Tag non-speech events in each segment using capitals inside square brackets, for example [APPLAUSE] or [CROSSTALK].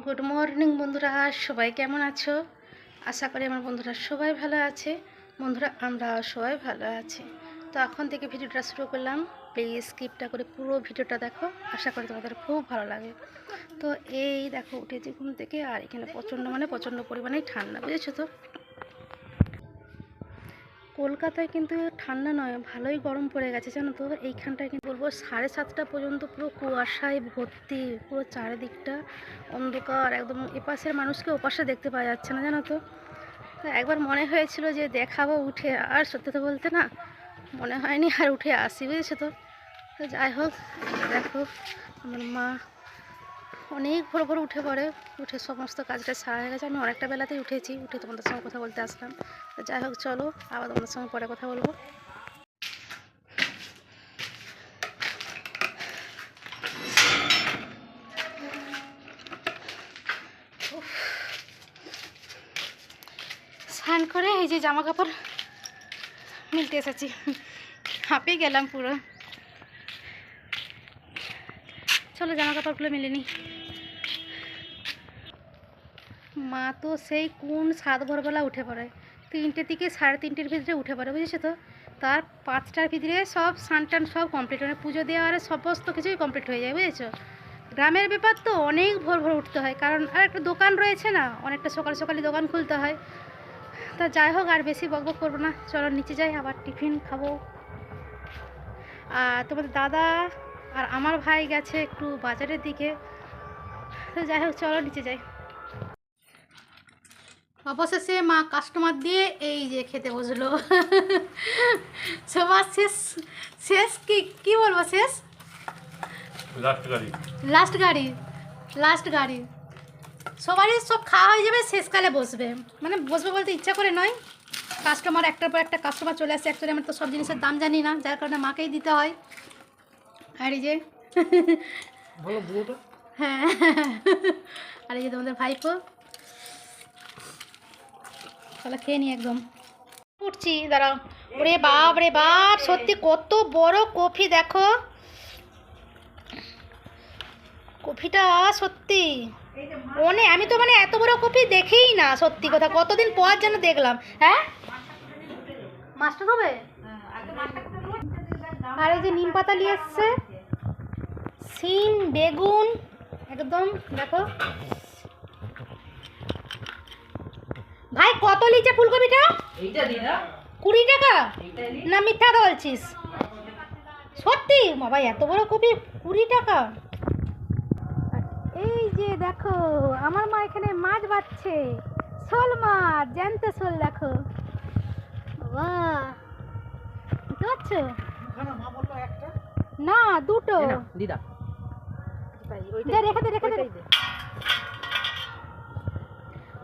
Good morning বন্ধুরা। সবাই কেমন আছো? আশা করি আমার বন্ধুরা সবাই ভালো আছে। বন্ধুরা আমরা সবাই ভালো আছি। তো এখন থেকে ভিডিওটা শুরু করলাম। প্লিজ স্কিপটা করে পুরো ভিডিওটা দেখো। আশা করি তোমাদের খুব ভালো লাগে। তো এই দেখো, উঠেছি ঘুম থেকে। আর এখানে প্রচণ্ড মানে প্রচণ্ড পরিমাণেই ঠান্ডা, বুঝেছ তো? কলকাতায় কিন্তু ঠান্ডা নয়, ভালোই গরম পড়ে গেছে, জানো তো? এইখানটায় কিন্তু বলব, সাড়ে সাতটা পর্যন্ত পুরো কুয়াশায় ভর্তি, পুরো চারিদিকটা অন্ধকার, একদম এপাশের মানুষকে ওপাশে দেখতে পাওয়া যাচ্ছে না, জানো তো? একবার মনে হয়েছিল যে দেখাবো উঠে, আর সত্যি তো বলতে না, মনে হয়নি আর উঠে আসি, বুঝেছ তো যাই হোক, দেখো, আমার মা অনেক ভোর ভোর উঠে পড়ে, উঠে সমস্ত কাজটা সারা হয়ে গেছে। আমি অনেকটা বেলাতেই উঠেছি, উঠে তোমাদের সঙ্গে কথা বলতে আসলাম। যাই হোক, চলো আবার তোমাদের সঙ্গে পরে কথা বলব। স্নান করে এই যে জামা কাপড় মিলতে এসেছি। হাঁপিয়ে গেলাম পুরো। চলো জামা কাপড়গুলো মিলে নিই। মা তো সেই কোন সাত ভোরবেলা উঠে পড়ে। তিনটে থেকে সাড়ে তিনটের ভিতরে উঠে পড়ে, বুঝেছ তো? তার পাঁচটার ভিতরে সব স্নান টান সব কমপ্লিট মানে পুজো দেওয়া আর সমস্ত কিছুই কমপ্লিট হয়ে যায়, বুঝেছ? গ্রামের ব্যাপার তো অনেক ভোর ভোর উঠতে হয়, কারণ আর একটা দোকান রয়েছে না, অনেকটা সকাল সকালে দোকান খুলতে হয়। তা যাই হোক, আর বেশি বকবক করব না, চলো নিচে যাই, আবার টিফিন খাব। আর তোমাদের দাদা আর আমার ভাই গেছে একটু বাজারের দিকে। তো যাই হোক, চলো নিচে যাই। অবশেষে মা কাস্টমার দিয়ে এই যে খেতে বসল। [LAUGHS] সবার শেষ শেষ কি কি বলব শেষ? লাস্ট গাড়ি। লাস্ট গাড়ি লাস্ট গাড়ি। সবারই সব খাওয়া হয়ে যাবে শেষকালে বসবে। মানে বসবে বলতে ইচ্ছা করে নয়। কাস্টমার একটার পর একটা কাস্টমার চলে আসে অ্যাকচুয়ালি আমার তো সব জিনিসের দাম জানি না যার কারণে মাকেই দিতে হয়। আর এই যে হ্যাঁ। [LAUGHS] আর এই যে তোমাদের ভাইপো। তাহলে খেয়ে নি একদম। উঠছি দাঁড়াও। ওরে বাপ রে বাপ সত্যি কত বড় কফি দেখো। কফিটা সত্যি। অনেক আমি তো মানে এত বড় কফি দেখেই না সত্যি কথা। কতদিন পর যেন দেখলাম হ্যাঁ? মাছটা হবে আর এই যে নিম পাতা নিয়ে এসছে। সিম বেগুন একদম দেখো ভাই কত লিচে ফুলকপিটা? কুড়ি টাকা? না মিথ্যা বলছিস। সত্যি? বাবা এত বড় কপি কুড়ি টাকা। এই যে দেখো আমার মা এখানে মাছ বাচ্ছে শোল মাছ জ্যান্ত শোল দেখো। বাবা বুঝতে না দুটো। দিদা রেখে দে রেখে দে।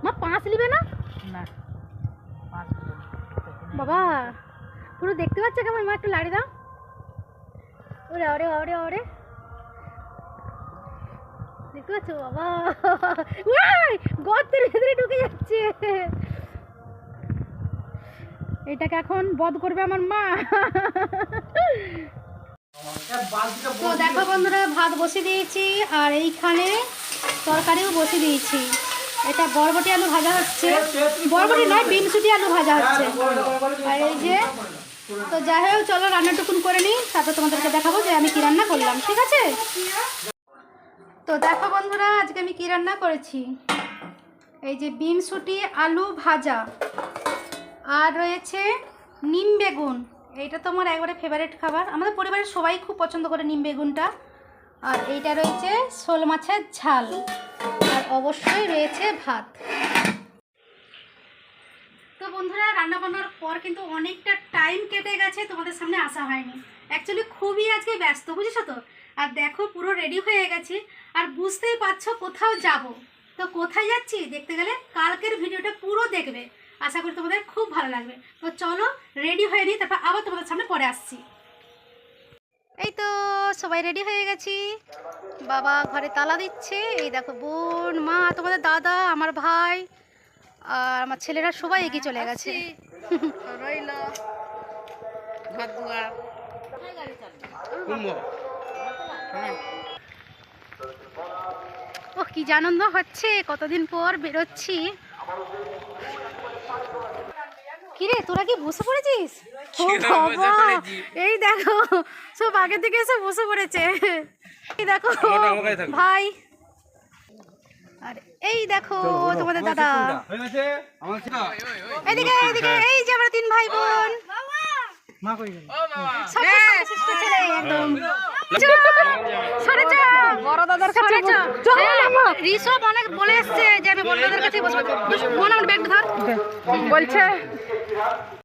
মা পাঁচ নিবে না না? বাবা, পুরো দেখতে পাচ্ছ কেমন? মা একটু লাড়ি দাও। ওরে ওরে ওরে ওরে। দেখতে পাচ্ছ? বাবা। গর্তের ভেতরে ঢুকে যাচ্ছে। এটাকে এখন বধ করবে আমার মা। তো দেখো বন্ধুরা, ভাত বসিয়ে দিয়েছি, আর এইখানে তরকারিও বসিয়ে দিয়েছি। এটা বরবটি আলু ভাজা হচ্ছে। বরবটি নয় বিমসুটি আলু ভাজা হচ্ছে। আর এই যে, তো যাই হোক, চলো রান্নাটুকুন করে নিই, তারপর তোমাদেরকে দেখাবো যে আমি কী রান্না করলাম, ঠিক আছে? তো দেখো বন্ধুরা, আজকে আমি কী রান্না করেছি? এই যে বিমসুটি আলু ভাজা। আর রয়েছে নিম বেগুন। এইটা তো আমার একবারে ফেভারিট খাবার। আমাদের পরিবারের সবাই খুব পছন্দ করে নিম বেগুনটা। আর এইটা রয়েছে শোল মাছের ঝাল। অবশ্যই রয়েছে ভাত। তো বন্ধুরা, রান্না বান্নার পর কিন্তু অনেকটা টাইম কেটে গেছে, তোমাদের সামনে আসা হয়নি। অ্যাকচুয়ালি খুবই আজকে ব্যস্ত, বুঝেছ তো? আর দেখো, পুরো রেডি হয়ে গেছি। আর বুঝতেই পারছ কোথাও যাব। তো কোথায় যাচ্ছি দেখতে গেলে কালকের ভিডিওটা পুরো দেখবে। আশা করি তোমাদের খুব ভালো লাগবে। তো চলো রেডি হয়ে নিই, তারপর আবার তোমাদের সামনে পরে আসছি। এই তো সবাই রেডি হয়ে গেছি। বাবা ঘরে তালা দিচ্ছে। এই দেখো বোন মা তোমাদের দাদা আমার ভাই আর আমার ছেলেরা সবাই এগিয়ে চলে গেছে। ও কি আনন্দ হচ্ছে। কতদিন পর বেরোচ্ছি। কিরে তোরা কি বসে পড়েছিস? ও বাবা এই দেখো সব আগে থেকে এসে বসে পড়েছে। এই দেখো ভাই। আর এই দেখো তোমাদের দাদা। এদিকে এদিকে এই যে আমরা তিন ভাই বোন। বলছে भारत